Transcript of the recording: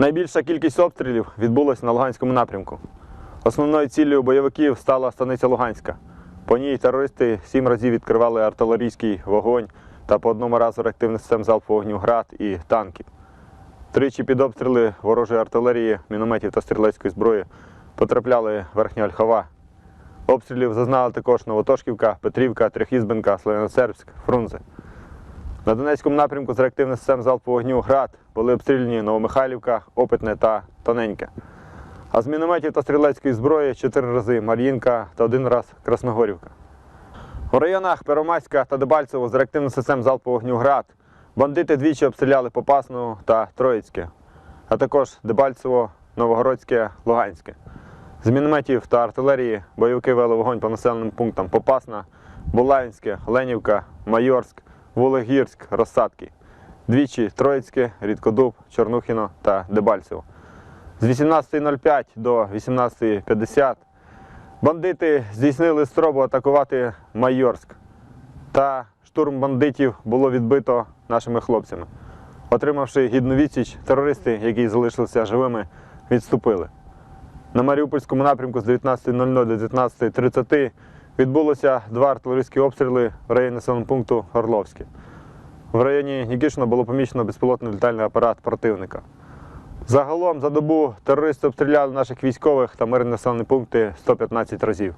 Найбільша кількість обстрілів відбулася на Луганському напрямку. Основною ціллю бойовиків стала станиця Луганська. По ній терористи сім разів відкривали артилерійський вогонь та по одному разу реактивних систем залпового вогню град і танків. Тричі під обстріли ворожої артилерії, мінометів та стрілецької зброї потрапляли верхня Ольхова. Обстрілів зазнали також Новотошківка, Петрівка, Трьохізбенка, Слов'яноцербськ, Фрунзе. На Донецькому напрямку з реактивних систем залпового вогню град були обстріляні Новомихайлівка, Опитне та Тоненьке. А з мінометів та стрілецької зброї чотири рази Мар'їнка та один раз Красногорівка. У районах Первомайська та Дебальцево з реактивних систем залпового вогню град бандити двічі обстріляли Попасну та Троїцьке, а також Дебальцево, Новогородське, Луганське. З мінометів та артилерії бойовики вели вогонь по населеним пунктам Попасна, Булаїнське, Ленівка, Майорськ, Вологірськ, Розсадки. Двічі Троїцьке, Рідкодуб, Чорнухіно та Дебальцево. З 18.05 до 18.50 бандити здійснили спробу атакувати Майорськ. Та штурм бандитів було відбито нашими хлопцями. Отримавши гідну відсіч, терористи, які залишилися живими, відступили. На Маріупольському напрямку з 19.00 до 19.30 відбулося два артилерійські обстріли в районі населеного пункту Орловське. В районі Нікішина було помічено безпілотний літальний апарат противника. Загалом за добу терористи обстріляли наших військових та мирні населені пункти 115 разів.